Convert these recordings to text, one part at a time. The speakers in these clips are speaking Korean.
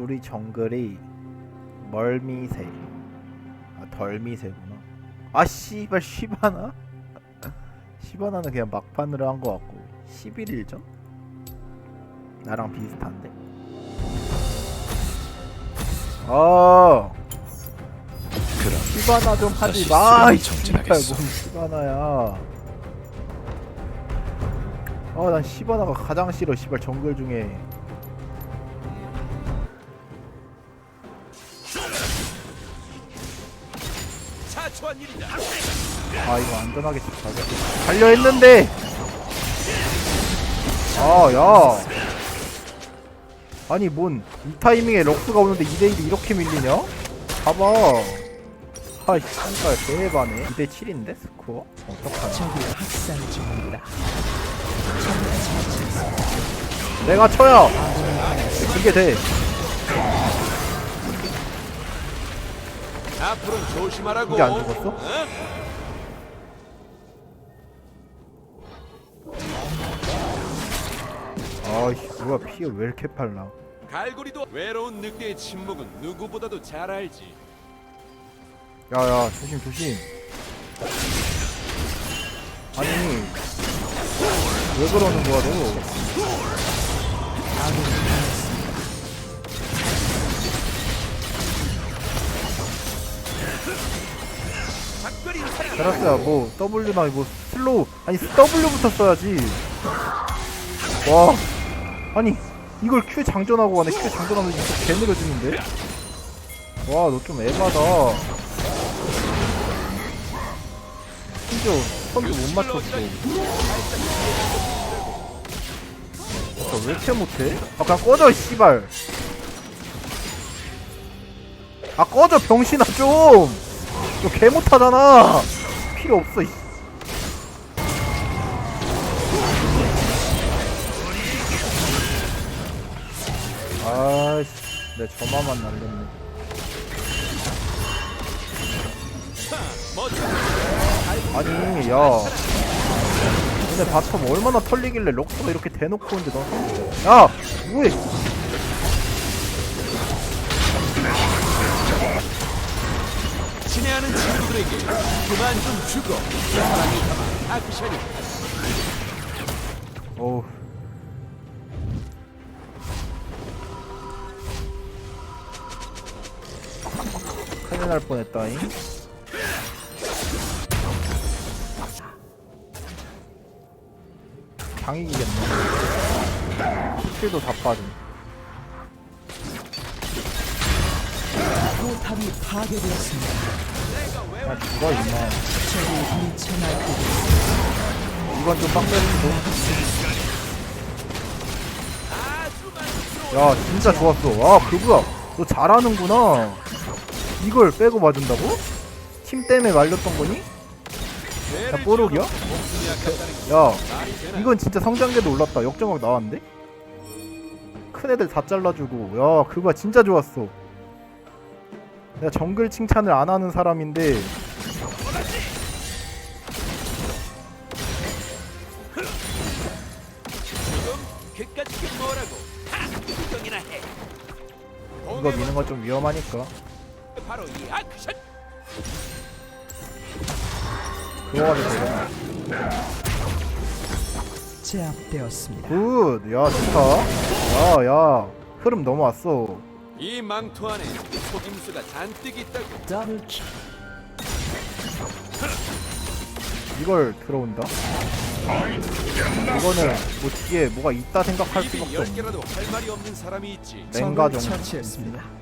우리 정글이 멀미새 아 덜미새구나 아 씨발 시바나? 시바나는 그냥 막판으로 한 거 같고 11일 전? 나랑 비슷한데? 어 그럼 시바나 좀 하지 다시 마! 수련을 이 씨발 정진하겠어. 뭔 시바나야 아난 시바나가 가장 싫어 씨발 정글 중에 아 이거 안전하게 집 가자 달려 했는데 아야 아니 뭔 이 타이밍에 럭스가 오는데 2대1이 이렇게 밀리냐? 봐봐 아이 씨발 대박네 2대7인데 스코어? 어떡하냐 적이 학살 중입니다. 내가 쳐야 그게 돼 앞으로는 조심하라고. 이게 안 죽었어? 어? 아이씨 피가 왜 이렇게 빨라 갈고리도 외로운 늑대의 침묵은 누구보다도 잘 알지. 야야 조심 조심 아니 왜 그러는 거야 너 작별 인 사랑. 테라스야 뭐 W나 뭐 슬로우 아니 W부터 써야지 와 아니 이걸 Q 장전하고 가네. Q 장전하면 이거 개 느려지는데? 와 너 좀 에바다. 심지어 선도 못 맞췄어. 아, 왜 이렇게 못해? 아 그냥 꺼져 이 씨발. 아 꺼져 병신아 좀. 너개 못하잖아. 필요 없어 이 아이씨 내 저마만 날렸네. 아니 야 근데 바텀 얼마나 털리길래 럭스가 이렇게 대놓고 오는데 넌야 뭐해 친애하는 친구들에게 그만 좀 죽어. 사랑이 가만 아크션이. 어우 큰일 날 뻔했다잉. 장이기겠네. 스킬도 다 빠짐. 포탑이 파괴되었습니다. 야 죽어 임마 적이 미쳐 날뛰고 이건 좀 빡센데. 야 진짜 좋았어. 와 그거야. 너 잘하는구나 이걸 빼고 맞은다고? 팀 때문에 말렸던 거니? 야 뽀록이야? 야 이건 진짜 성장계도 올랐다 역정각 나왔는데? 큰 애들 다 잘라주고 야 그거 진짜 좋았어 내가 정글 칭찬을 안 하는 사람인데 해. 이거 미는 건 좀 위험하니까 바로 이 아크션. 그거 가지고 되겠네 제압되었습니다. 굿! 야 좋다 야 야 흐름 넘어왔어 이 망토 안에 속임수가 잔뜩 있다고. 더블 킬. 이걸 들어온다? 이거는 뭐 뒤에 뭐가 있다 생각할 입이 수밖에 열 없네 개라도 할 말이 없는 사람이 있지. 랭가 적을 정도 처치했습니다.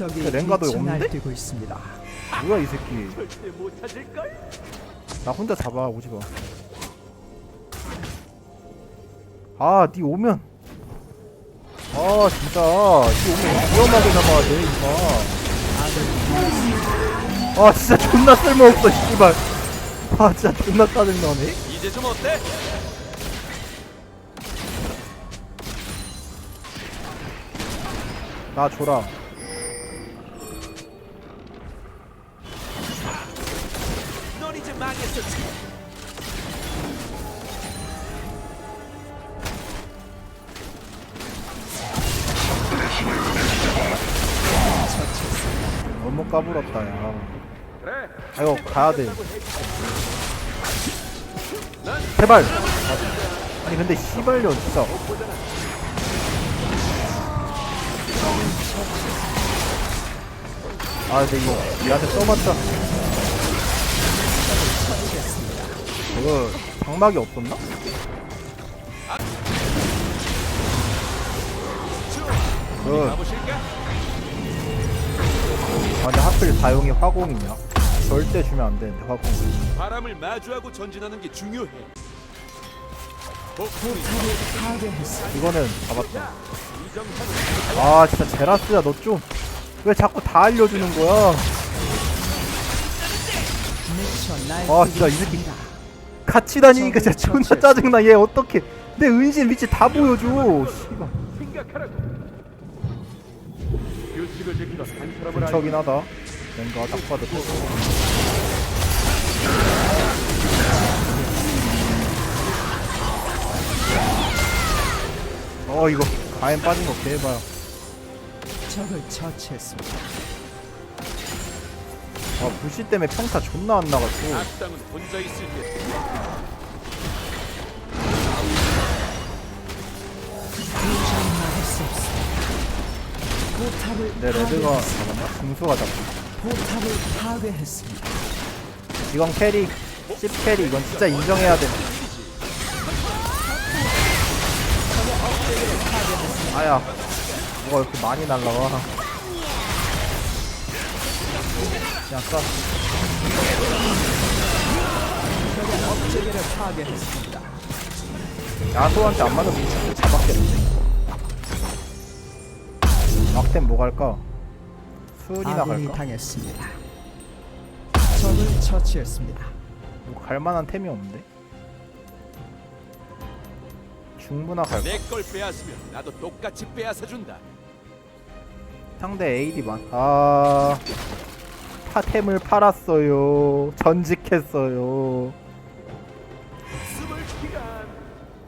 적이 근데 랭가도 미쳐 없는데? 날뛰고 있습니다. 뭐야 이 새끼 절대 못 찾을 걸. 나 혼자 잡아 오지마 아니 오면 아 진짜 니 오면 위험하게 잡아야 돼 임마 아 진짜 존나 쓸모없어 씨발 아 진짜 존나 짜증나네 이제 좀 어때? 나 줘라 너무 까불었다 야. 아, 이거 가야돼. 제발. 아니 근데 씨발년 진짜. 아 근데 이거 얘한테 써봤자. 저거 장막이 없었나? 그? 아 근데 하필 사용이 화공이냐 절대 주면 안 되는데 화공 바람을 마주하고 전진하는 게 중요해. 이거는 잡았다 아 진짜 제라스야 너 좀 왜 자꾸 다 알려주는 거야 아, 진짜 이 새끼. 같이 다니니까 진짜 존나 짜증나. 얘 어떻게 내 은신 위치 다 보여줘. 씨발. 생각하라고. 규칙을 지키던 한 사람을 알고 근처긴 하다. 뭔가 딱 봐도 또 어. 이거 가엔 빠진 거 개봐요. 적을 처치했습니다. 아 부시 때문에 평타 존나 안 나갔고 악당은 혼자 있을 때 도저히 막을 수 없습니다. 포탑을 내 레드가 파괴했습니다. 잡았나? 중수가 잡고 포탑을 파괴했습니다. 이건 캐리 10 캐리 이건 진짜 인정해야 돼 아야 뭐가 이렇게 많이 날라와 그냥 쏴 적의 업체계를 파괴했습니다. 야소한테 안 맞으면 진짜 잡았겠는데 막템 뭐 갈까? 수은이나 아군이 갈까? 당했습니다. 적을 처치했습니다. 뭐 갈만한 템이 없는데? 중부나 갈까? 내 걸 빼앗으면 나도 똑같이 빼앗아 준다. 상대 AD 만. 아. 파템을 팔았어요. 전직했어요. 숨을 기간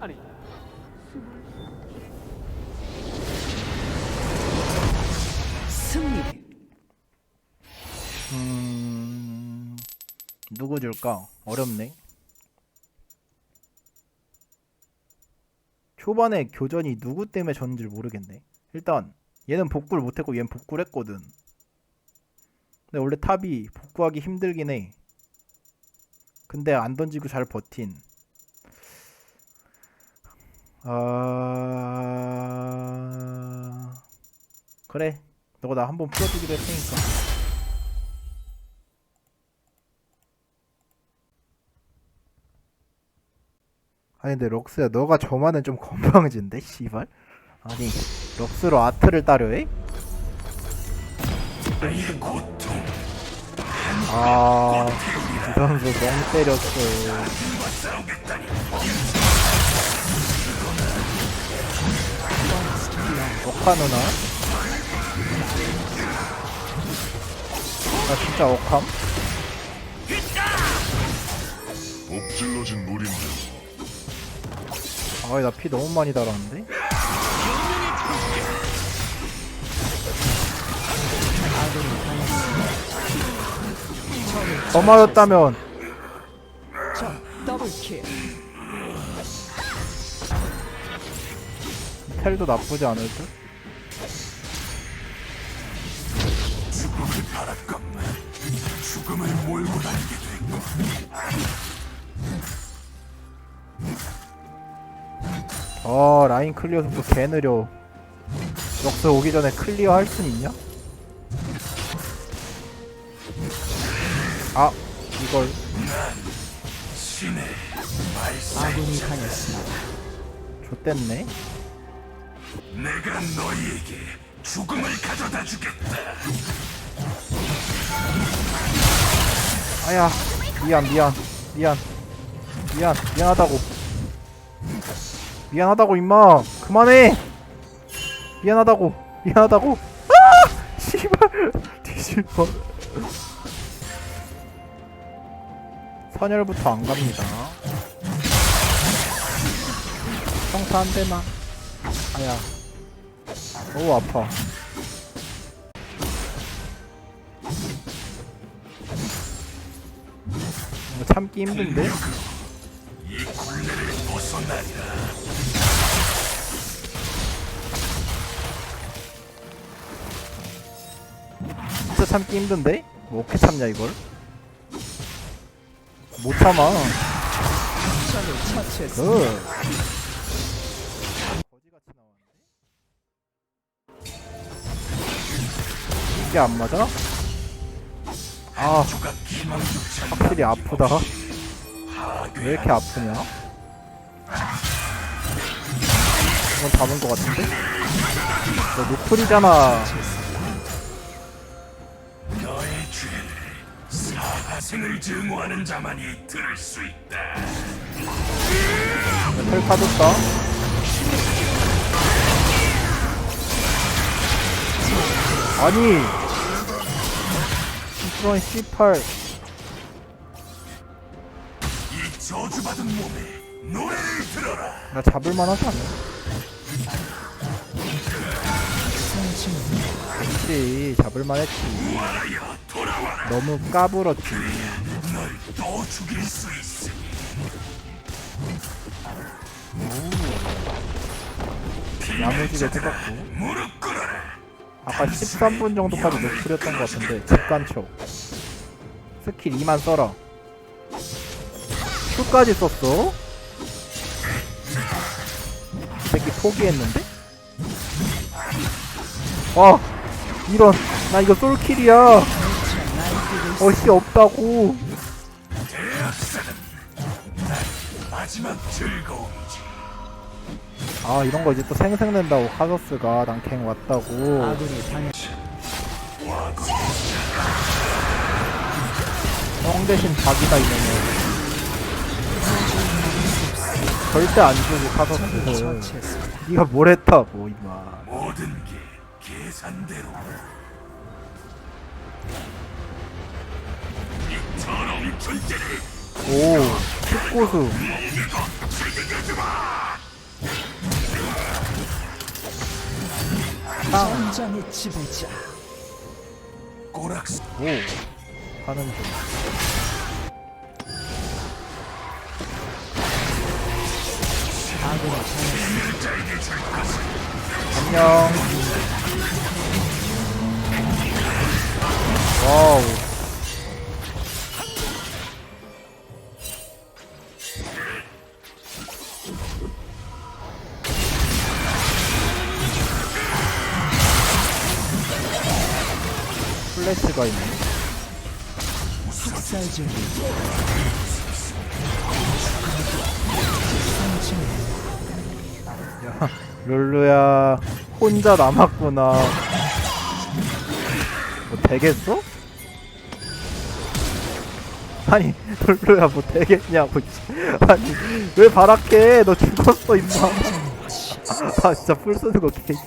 아니 승리. 음. 누구 줄까? 어렵네. 초반에 교전이 누구 때문에 졌는지 모르겠네. 일단 얘는 복구를 못했고 얘는 복구를 했거든. 근데 원래 탑이 복구하기 힘들긴 해. 근데 안 던지고 잘 버틴. 아 그래. 너가 나 한번 풀어주기로 했으니까. 아니 근데 럭스야 너가 저만은 좀 건방진데 씨발 아니 럭스로 아트를 따려 해? 아, 이 선수 너무 때렸어. 억하 누나? 나 진짜 억함? 엎질러진 무림자 아이 나피 너무 많이 달았는데? 더 맞았다면 적 더블킬. 텔도 나쁘지 않을 듯? 죽음을 몰고 다니게 아 라인 클리어 속도 개 느려 럭스 오기 전에 클리어 할 순 있냐? 아 이걸. 아군이 당했습니다. 좆됐네. 내가 너희에게 죽음을 가져다 주겠다. 아야 미안 미안 미안. 미안 미안하다고. 미안하다고 임마. 그만해. 미안하다고 미안하다고. 아! 씨발. 뻔 선열부터 안 갑니다. 평타 한 대만. 아야. 너무 아파. 이거 참기 힘든데? 진짜 참기 힘든데? 뭐 어떻게 참냐 이걸? 못 참아 처치했습니다. 그 거지같이 나왔네 이게 안 맞아? 아 확실히 아프다. 왜 이렇게 아프냐? 이건 잡은 것 같은데? 너 노플이잖아 사하생을 증오하는 자만이 들을 수 있다. 털 파줬다 아니 이런 C8 이 저주받은 몸에 노래를 들어라. 나 잡을만 하지 않나? 그렇지 잡을만 했지. 너무 까불었지. 야무지게 꿇어라. 아까 13분 정도까지 노출했던 것 같은데 직관초 스킬 2만 써라 Q까지 썼어? 이 새끼 포기했는데? 아 이런 나 이거 솔킬이야 어씨 없다고. 아 이런 거 이제 또 생생낸다고 카서스가 난 갱 왔다고 형 대신 닭이다 이거는 절대 안 주고 카서스를. 네가 뭘 했다고 임마 모든 게 계산대로. 이 더러운 존재를 오 축고수 전장의 지배자. 꼬락서 오 하는 중. 안녕 와우 플래시가 있네. 야 룰루야 혼자 남았구나 뭐 되겠어? 아니 룰루야 뭐 되겠냐고 씨. 아니 왜 바락해 너 죽었어 임마 아 진짜 풀 쓰는 거 개기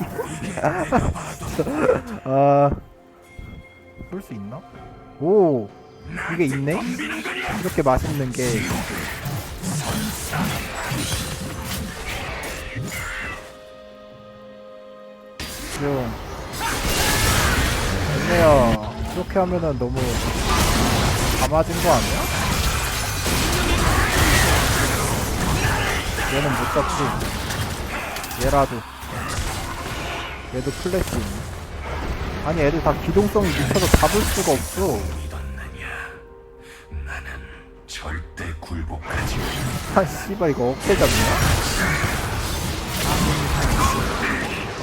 아풀 수 있나? 오 이게 있네? 이렇게 맛있는 게좀 좋네요. 이렇게 하면은 너무 다 맞은 거 아니야? 얘는 못 잡지. 얘라도. 얘도 플래시 있네. 아니 애들 다 기동성이 미쳐서 잡을 수가 없어. 절대 굴복하지 아 씨발 이거 어깨 잡냐?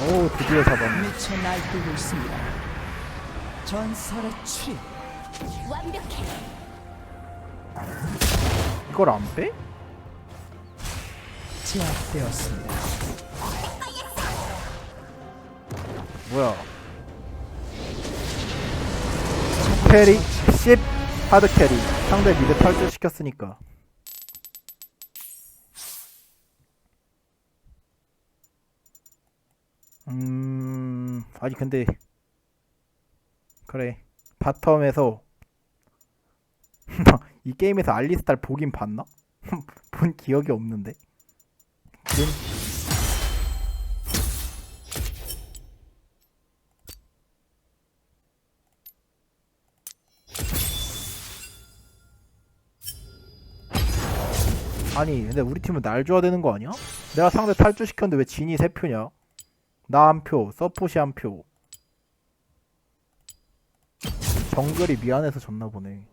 오 드디어 잡았네. 미쳐 날뛰고 있습니다. 전설의 출입. 완벽해. 이걸 안 빼? 제압되었습니다. 뭐야? 캐리 10 하드 캐리 상대 미드 탈출 시켰으니까 음 아니 근데 그래 바텀에서 이 게임에서 알리스타를 보긴 봤나? 본 기억이 없는데 진- 아니 근데 우리 팀은 날 줘야 되는 거 아니야? 내가 상대 탈주시켰는데 왜 진이 3표냐? 나 한 표, 서폿이 한 표. 정글이 미안해서 졌나 보네.